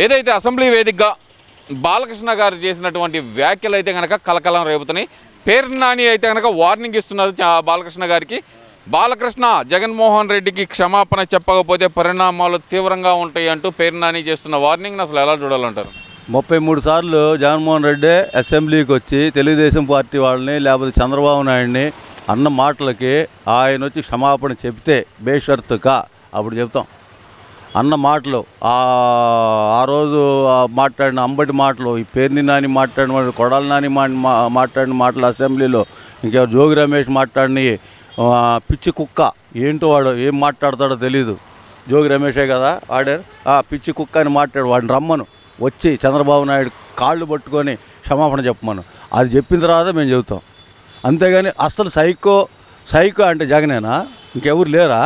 ఏదైతే అసెంబ్లీ వేదికగా బాలకృష్ణ గారు చేసినటువంటి వ్యాఖ్యలు అయితే కనుక కలకలం రేపుతున్నాయి. పేరు నాని అయితే కనుక వార్నింగ్ ఇస్తున్నారు బాలకృష్ణ గారికి. బాలకృష్ణ జగన్మోహన్ రెడ్డికి క్షమాపణ చెప్పకపోతే పరిణామాలు తీవ్రంగా ఉంటాయి అంటూ పేరు నాని చేస్తున్న వార్నింగ్ అసలు ఎలా చూడాలంటారు? ముప్పై మూడు సార్లు జగన్మోహన్ రెడ్డి అసెంబ్లీకి వచ్చి తెలుగుదేశం పార్టీ వాళ్ళని లేకపోతే చంద్రబాబు నాయుడిని అన్న మాటలకి ఆయన వచ్చి క్షమాపణ చెప్తే బేషరతుగా అప్పుడు చెప్తాం. అన్న మాటలు ఆ రోజు మాట్లాడిన అంబటి మాటలు ఈ పేర్ని నాని మాట్లాడిన మాటలు, కొడాలి నాని మా మాట్లాడిన మాటలు అసెంబ్లీలో ఇంకెవరు జోగి రమేష్ మాట్లాడిన పిచ్చి కుక్క ఏంటో వాడు ఏం మాట్లాడతాడో తెలీదు. జోగి రమేషే కదా ఆడారు? ఆ పిచ్చి కుక్క అని మాట్లాడు వాడిని రమ్మను. వచ్చి చంద్రబాబు నాయుడు కాళ్ళు పట్టుకొని క్షమాపణ చెప్పమను. అది చెప్పిన తర్వాత మేము చెబుతాం. అంతేగాని అస్సలు సైకో సైకో అంటే జగనేనా? ఇంకెవరు లేరా?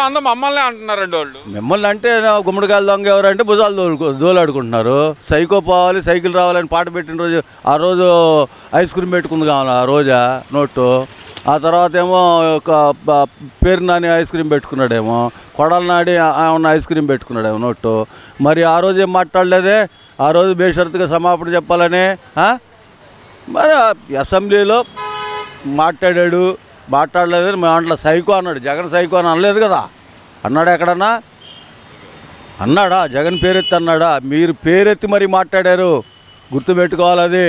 అసెంబ్లీలో అందరూ మమ్మల్ని అంటున్నారండి వాళ్ళు. మిమ్మల్ని అంటే గుమ్మడికాయలు దొంగ ఎవరంటే భుజాలు దోలు దోలాడుకుంటున్నారు. సైకో పోవాలి సైకిల్ రావాలని పాట పెట్టిన రోజు ఆ రోజు ఐస్ క్రీమ్ పెట్టుకుంది కావాలి ఆ రోజా? నోటు ఆ తర్వాత ఏమో ఒక పేరు నాని ఐస్ క్రీమ్ పెట్టుకున్నాడేమో. కొడాల నాడి ఉన్న ఐస్ క్రీమ్ పెట్టుకున్నాడేమో నోటు మరి ఆ రోజు ఏం మాట్లాడలేదే? ఆ రోజు బేషరతుగా సమాపణ చెప్పాలని మరి అసెంబ్లీలో మాట్లాడాడు. మాట్లాడలేదు మేము అంట్లో సైకో అన్నాడు. జగన్ సైకో అని అనలేదు కదా. అన్నాడా ఎక్కడన్నా? అన్నాడా? జగన్ పేరెత్తి అన్నాడా? మీరు పేరెత్తి మరి మాట్లాడారు. గుర్తుపెట్టుకోవాలి అది.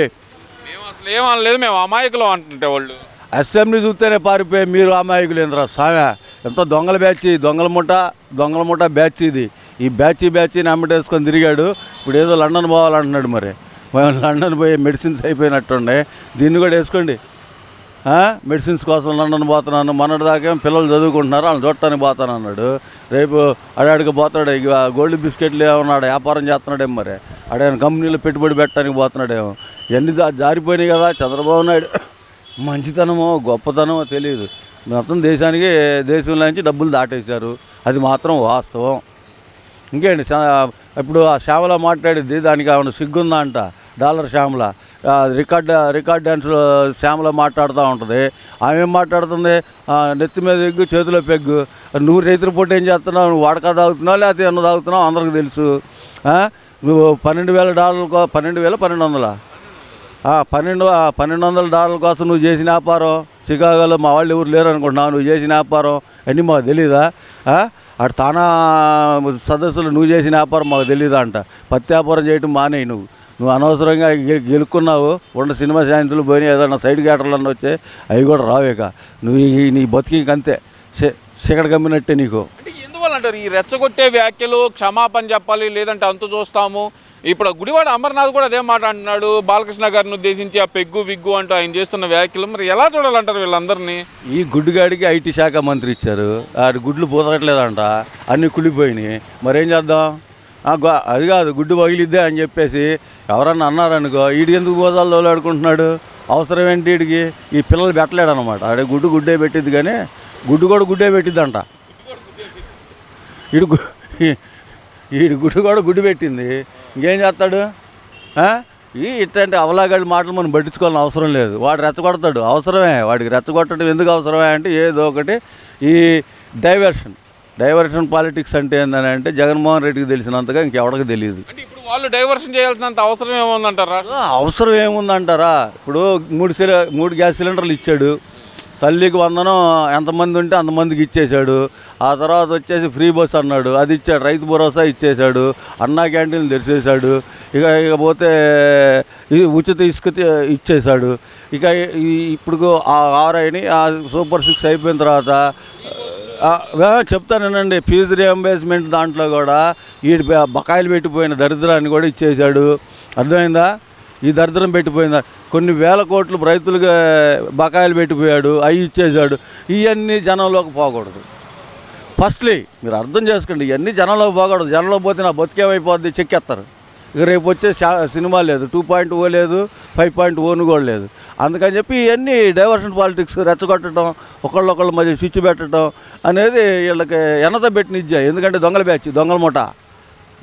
మేము అసలు ఏమనలేదు మేము అమాయకులు అంటుంటే వాళ్ళు. అసెంబ్లీ చూస్తేనే పారిపోయి మీరు అమాయకులు ఏంద్రా సామె ఎంత దొంగల బ్యాచ్ దొంగల ముఠ దొంగల ముఠ బ్యాచ్ ఇది. ఈ బ్యాచ్ బ్యాచ్ నమ్మటేసుకొని తిరిగాడు. ఇప్పుడు ఏదో లండన్ పోవాలంటున్నాడు మరి. మేము లండన్ పోయి మెడిసిన్స్ అయిపోయినట్టుండే. దీన్ని కూడా వేసుకోండి? మెడిసిన్స్ కోసం లండన్ పోతున్నాను. మొన్నటి దాకా పిల్లలు చదువుకుంటున్నారు. వాళ్ళని చూడటానికి పోతాను అన్నాడు. రేపు అడాడికి పోతాడు ఇక గోల్డ్ బిస్కెట్లు ఏమన్నాడు? వ్యాపారం చేస్తున్నాడేమో మరి. అడైన కంపెనీలో పెట్టుబడి పెట్టడానికి పోతున్నాడేమో. ఇవన్నీ జారిపోయినాయి కదా చంద్రబాబు నాయుడు. మంచితనమో గొప్పతనమో తెలియదు. మొత్తం దేశానికి దేశంలో నుంచి డబ్బులు దాటేశారు. అది మాత్రం వాస్తవం. ఇంకేంటి? ఇప్పుడు ఆ శ్యామల మాట్లాడింది దానికి ఆమె సిగ్గుందా అంట? డాలర్ శ్యామల. రికార్డ్ రికార్డ్ డ్యాన్స్లో శ్యామలో మాట్లాడుతూ ఉంటుంది. ఆమె ఏం మాట్లాడుతుంది? నెత్తి మీద ఎగ్గు చేతిలో పెగ్గు. నువ్వు రైతుల పూట ఏం చేస్తున్నావు? నువ్వు వాడక తాగుతున్నావు? లేకపోతే ఎన్నో తాగుతున్నావు? అందరికి తెలుసు. నువ్వు పన్నెండు వేల డాలర్లు కో- పన్నెండు వేల పన్నెండు వందల? పన్నెండు పన్నెండు వందల డాలర్ల కోసం నువ్వు చేసిన వ్యాపారం? చికాగోలో మా వాళ్ళు ఎవరు లేరు అనుకుంటున్నావు? నువ్వు చేసిన వ్యాపారం? అన్నీ మాకు తెలీదా? అటు తానా సదస్సులు నువ్వు చేసిన వ్యాపారం మాకు తెలీదా అంట. పత్తి వ్యాపారం చేయటం మానేయి నువ్వు. నువ్వు అనవసరంగా గెలుక్కున్నావు ఉన్న సినిమా సాయంత్రాలు పోయినా ఏదన్నా సైడ్ గ్యాటర్లన్నీ వచ్చాయి అవి కూడా రావేక నువ్వు ఈ- నీ బతికి అంతే. సిగడ కమ్మినట్టే నీకు. అంటే ఎందువల్ల అంటారు ఈ రెచ్చగొట్టే వ్యాఖ్యలు క్షమాపణ చెప్పాలి లేదంటే అంతు చూస్తాము. ఇప్పుడు గుడివాడ అమర్నాథ్ కూడా అదే మాట అంటున్నాడు. బాలకృష్ణ గారిని ఉద్దేశించి ఆ పెగ్గు విగ్గు అంటూ ఆయన చేస్తున్న వ్యాఖ్యలు మరి ఎలా చూడాలంటారు వీళ్ళందరినీ? ఈ గుడ్డుగాడికి ఐటీ శాఖ మంత్రి ఇచ్చారు. ఆడి గుడ్లు పూతరట్లేదంట అన్నీ కుళ్ళిపోయినాయి. మరేం చేద్దాం? ఆ, అది కాదు గుడ్డు పగిలిద్దే అని చెప్పేసి ఎవరన్నా అన్నారనుకో వీడి ఎందుకు గోదాలు తోలాడుకుంటున్నాడు? అవసరం ఏంటి వీడికి ఈ పిల్లలు పెట్టలేడు అనమాట ఆడే గుడ్డు గుడ్డే పెట్టిద్ది కానీ గుడ్డు కూడా గుడ్డే పెట్టిద్దంట. వీడు గు- వీడి గుడ్డు కూడా గుడ్డు పెట్టింది. ఇంకేం చేస్తాడు? ఈ ఇట్లాంటి అవలాగాడి మాటలు మనం పట్టించుకోవాలని అవసరం లేదు. వాడు రెచ్చగొడతాడు. అవసరమే. వాడికి రెచ్చగొట్టడం ఎందుకు అవసరమే అంటే ఏదో ఒకటి ఈ డైవర్షన్. డైవర్షన్ పాలిటిక్స్ అంటే ఏంటని అంటే జగన్మోహన్ రెడ్డికి తెలిసినంతగా ఇంకెవడికి తెలియదు. అంటే ఇప్పుడు వాళ్ళు డైవర్షన్ చేయాల్సినంత అవసరం ఏముందంటారా? అవసరం ఏముందంటారా? ఇప్పుడు మూడు సిలి మూడు గ్యాస్ సిలిండర్లు ఇచ్చాడు. తల్లికి వందనం ఎంతమంది ఉంటే అంతమందికి ఇచ్చేశాడు. ఆ తర్వాత వచ్చేసి ఫ్రీ బస్ అన్నాడు. అది ఇచ్చాడు. రైతు భరోసా ఇచ్చేశాడు. అన్నా క్యాంటీన్లు తెరిచేశాడు. ఇక ఇక పోతే ఇది ఉచిత ఇసుక ఇచ్చేశాడు. ఇక ఇప్పుడు ఆ ఆరైని ఆ సూపర్ సిక్స్ అయిపోయిన తర్వాత చెప్తానండి ఆ, ఫీజు రియంబర్స్మెంట్ దాంట్లో కూడా ఈ బకాయిలు పెట్టిపోయిన దరిద్రాన్ని కూడా ఇచ్చేశాడు. అర్థమైందా? ఈ దరిద్రం పెట్టిపోయిందా? కొన్ని వేల కోట్లు రైతులుగా బకాయిలు పెట్టిపోయాడు అవి ఇచ్చేశాడు. ఇవన్నీ జనంలోకి పోకూడదు. ఫస్ట్లీ మీరు అర్థం చేసుకోండి ఇవన్నీ జనంలోకి పోకూడదు. జనంలో పోతే నా బతికేమైపోద్ది? చెక్కేస్తారు. ఇక రేపు వచ్చే సినిమా లేదు. టూ పాయింట్ ఓ లేదు ఫైవ్ పాయింట్ ఓను కూడా లేదు. అందుకని చెప్పి ఇవన్నీ డైవర్షన్ పాలిటిక్స్ రెచ్చగొట్టడం ఒకళ్ళొకళ్ళ మధ్య స్విచ్ పెట్టడం అనేది వీళ్ళకి ఎనత పెట్టిన ఎందుకంటే దొంగల బ్యాచ్ దొంగల ముఠ.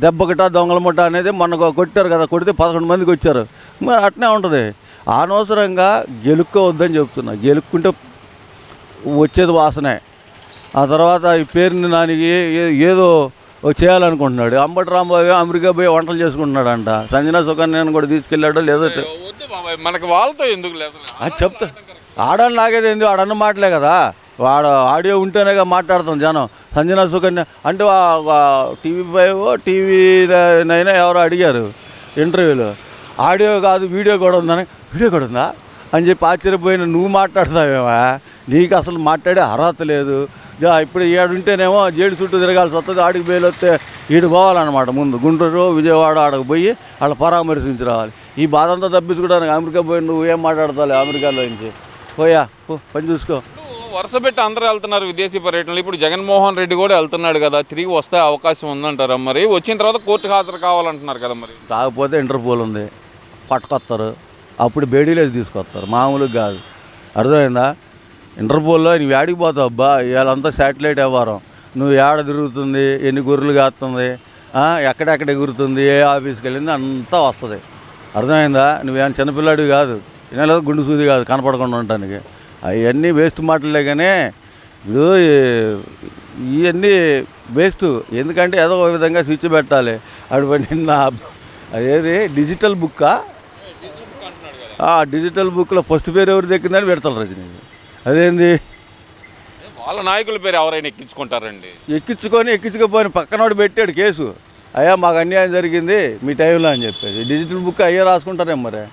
దెబ్బకిట దొంగల ముఠ అనేది మొన్న కొట్టారు కదా కొడితే పదకొండు మందికి వచ్చారు. మరి అట్నే ఉంటుంది. అనవసరంగా గెలుక్కోవద్దని చెప్తున్నా. గెలుక్కుంటే వచ్చేది వాసనే. ఆ తర్వాత ఈ పేరుని నానికి ఏ- ఏదో చేయాలనుకుంటున్నాడు. అంబటి రాంబాబు అమెరికా పోయి వంటలు చేసుకుంటున్నాడంట. సంజనా సుకన్యను కూడా తీసుకెళ్ళాడో లేదో మనకి వాళ్ళతో ఎందుకు లేదు అది చెప్తా. ఆడని లాగేది ఏంది? ఆడన్న మాటలే కదా. వాడు ఆడియో ఉంటేనేగా మాట్లాడుతాం జనం. సంజనా సుకన్య అంటే టీవీ ఫైవ్ టీవీ నైనా ఎవరో అడిగారు ఇంటర్వ్యూలో. ఆడియో కాదు వీడియో కూడా ఉందని. వీడియో కూడా ఉందా? అని చెప్పి ఆశ్చర్యపోయిన నువ్వు మాట్లాడతావేమా? నీకు అసలు మాట్లాడే అర్హత లేదు. ఇప్పుడు ఈడుంటేనేమో జైలు చుట్టూ తిరగాల్సి వస్తుంది ఆడికి బయలు వస్తే ఈడు పోవాలన్నమాట ముందు. గుంటూరు విజయవాడ ఆడకు పోయి వాళ్ళ పరామర్శించి రావాలి. ఈ బాధ అంతా తప్పించుకోవడానికి అమెరికా పోయి నువ్వు ఏం మాట్లాడతావు అమెరికాలో నుంచి? పోయా పని చూసుకో. వరుస పెట్టి అందరూ వెళ్తున్నారు విదేశీ పర్యటనలు. ఇప్పుడు జగన్మోహన్ రెడ్డి కూడా వెళ్తున్నాడు కదా తిరిగి వస్తే అవకాశం ఉందంటారా మరి? వచ్చిన తర్వాత కోర్టుకు హాజరు కావాలంటున్నారు కదా మరి? కాకపోతే ఇంటర్పోల్ ఉంది పట్టుకొస్తారు అప్పుడు బేడీలేదు తీసుకొస్తారు మామూలుగా కాదు. అర్థమైందా? ఇంటర్పోల్లో నువ్వు ఏడికి పోతావు? అబ్బా ఇవాళంతా శాటిలైట్ వ్యవహారం. నువ్వు ఏడ తిరుగుతుంది? ఎన్ని గొర్రెలు కాస్తుంది ఎక్కడెక్కడ ఎగురుతుంది? ఏ ఆఫీస్కి వెళ్ళింది? అంతా వస్తుంది. అర్థమైందా? నువ్వేమైనా చిన్నపిల్లాడు కాదు. ఇలా గుండు సూది కాదు కనపడకుండా ఉండటానికి. అవన్నీ వేస్ట్ మాటలే కానీ ఇప్పుడు ఇవన్నీ వేస్ట్. ఎందుకంటే ఏదో ఒక విధంగా స్విచ్ పెట్టాలి. అటు నిన్న అదేది? డిజిటల్ బుక్కా? ఆ డిజిటల్ బుక్లో ఫస్ట్ పేరు ఎవరు దక్కిందని పెడతారు రజనీ అదేంది? వాళ్ళ నాయకుల పేరు ఎవరైనా ఎక్కించుకుంటారండి. ఎక్కించుకొని ఎక్కించుకోపోయిన పక్కనోడు పెట్టాడు కేసు. అయ్యా మాకు అన్యాయం జరిగింది మీ టైంలో అని చెప్పేసి డిజిటల్ బుక్ అయ్యే రాసుకుంటారేం మరి.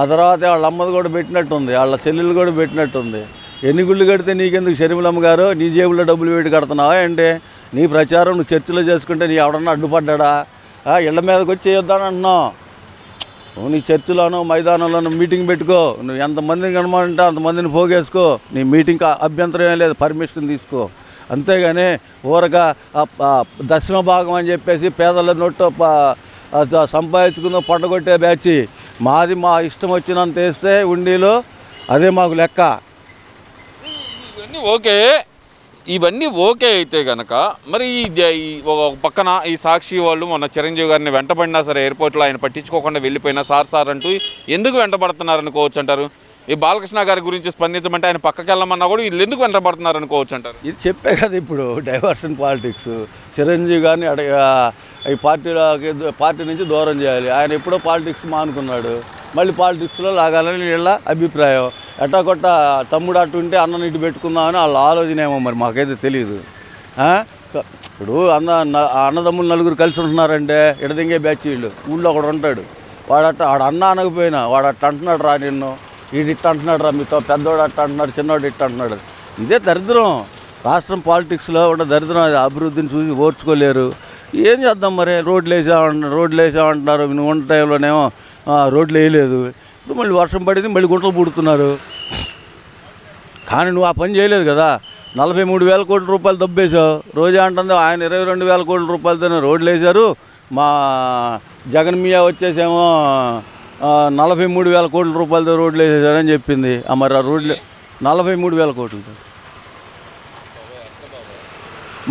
ఆ తర్వాత వాళ్ళ అమ్మది కూడా పెట్టినట్టుంది వాళ్ళ చెల్లెలు కూడా పెట్టినట్టుంది. ఎన్ని గుళ్ళు కడితే నీకెందుకు షర్మిలమ్మ గారు నీ జేబులో డబ్బులు పెట్టి కడుతున్నావా అంటే నీ ప్రచారం నువ్వు చర్చిలో చేసుకుంటే నీ ఎవడన్నా అడ్డుపడ్డా ఇళ్ళ మీదకి వచ్చి నువ్వు నీ చర్చిలోనో మైదానంలోనో మీటింగ్ పెట్టుకో. నువ్వు ఎంతమందిని కనమంటే అంతమందిని పోగేసుకో. నీ మీటింగ్ అభ్యంతరం ఏం లేదు. పర్మిషన్ తీసుకో. అంతేగాని ఊరక దశమ భాగం అని చెప్పేసి పేదల నొట్టు సంపాదించుకుందో పొట్టగొట్టే బ్యాచి. బ్యాచ్ మాది మా ఇష్టం వచ్చినంత వేస్తే ఉండీలో అదే మాకు లెక్క. ఓకే. ఇవన్నీ ఓకే అయితే గనక మరి ఒక పక్కన ఈ సాక్షి వాళ్ళు మొన్న చిరంజీవి గారిని వెంటబడినా సరే ఎయిర్పోర్ట్లో ఆయన పట్టించుకోకుండా వెళ్ళిపోయినా సార్ సార్ అంటూ ఎందుకు వెంటబడుతున్నారు అనుకోవచ్చు అంటారు? ఈ బాలకృష్ణ గారి గురించి స్పందించమంటే ఆయన పక్కకి వెళ్ళమన్నా కూడా వీళ్ళు ఎందుకు వెంటబడుతున్నారు అనుకోవచ్చు అంటారు? ఇది చెప్పే కదా ఇప్పుడు డైవర్షన్ పాలిటిక్స్. చిరంజీవి గారిని అడగ ఈ పార్టీలోకి పార్టీ నుంచి దూరం చేయాలి. ఆయన ఎప్పుడో పాలిటిక్స్ మానుకున్నాడు. మళ్ళీ పాలిటిక్స్లో లాగాలని వీళ్ళ అభిప్రాయం. ఎట్టా కొట్ట తమ్ముడు అటు ఉంటే అన్నని ఇటు పెట్టుకుందామని వాళ్ళ ఆలోచన ఏమో మరి మాకైతే తెలియదు ఇప్పుడు అన్న అన్నదమ్ములు నలుగురు కలిసి ఉంటున్నారంటే ఇడదింగే బ్యాచ్ వీళ్ళు. ఊళ్ళో ఒకడు ఉంటాడు. వాడట వాడు అన్న అనకపోయినా వాడు అట్ట అంటున్నాడు రా నిన్ను. వీడు ఇట్ట అంటున్నాడు రా మీతో పెద్దవాడు అట్ట అంటున్నాడు చిన్నవాడు ఇట్ట అంటున్నాడు. ఇదే దరిద్రం. రాష్ట్రం పాలిటిక్స్లో ఉన్న దరిద్రం అది. అభివృద్ధిని చూసి ఓర్చుకోలేరు. ఏం చేద్దాం మరి? రోడ్లు వేసామంటున్నారు రోడ్లు వేసామంటున్నారు నువ్వు ఉన్న టైంలోనేమో రోడ్లు వేయలేదు ఇప్పుడు మళ్ళీ వర్షం పడింది మళ్ళీ గుంటలు పుడుతున్నారు. కానీ నువ్వు ఆ పని చేయలేదు కదా. నలభై మూడు వేల కోట్ల రూపాయలు దబ్బేశావు. రోజా అంటుంది ఆయన ఇరవై రెండు వేల కోట్ల రూపాయలతోనే రోడ్లు వేశారు. మా జగన్ మియా వచ్చేసేమో నలభై మూడు వేల కోట్ల రూపాయలతో రోడ్లు వేసేసారని చెప్పింది. ఆ మరి ఆ రోడ్లు నలభై మూడు వేల కోట్లతో.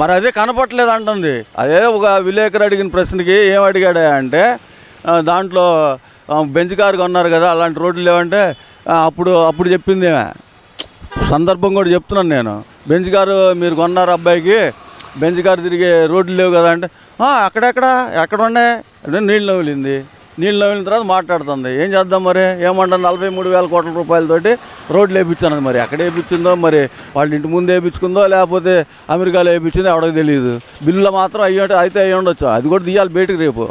మరి అదే కనపట్లేదు అంటుంది. అదే ఒక విలేకరు అడిగిన ప్రశ్నకి ఏం అడిగాడా అంటే దాంట్లో బెంచ్ కారు కొన్నారు కదా అలాంటి రోడ్లు లేవంటే అప్పుడు అప్పుడు చెప్పింది సందర్భం కూడా చెప్తున్నాను నేను. బెంచ్ కారు మీరు కొన్నారు అబ్బాయికి బెంచ్ కారు తిరిగే రోడ్లు లేవు కదా అంటే అక్కడెక్కడ ఎక్కడ ఉన్నాయి? అంటే నీళ్ళు నవ్వులింది నీళ్ళు నవ్విన తర్వాత మాట్లాడుతుంది. ఏం చేద్దాం మరి? ఏమంటారు? నలభై మూడు వేల కోట్ల రూపాయలతోటి రోడ్లు వేయించాను మరి. ఎక్కడ వేయించిందో మరి? వాళ్ళ ఇంటి ముందు వేయించుకుందో లేకపోతే అమెరికాలో వేయించిందో ఎవరికి తెలియదు బిల్లులో మాత్రం అయ్యి అయితే అయ్యి ఉండొచ్చు అది కూడా తీయాలి బయటకు రేపు.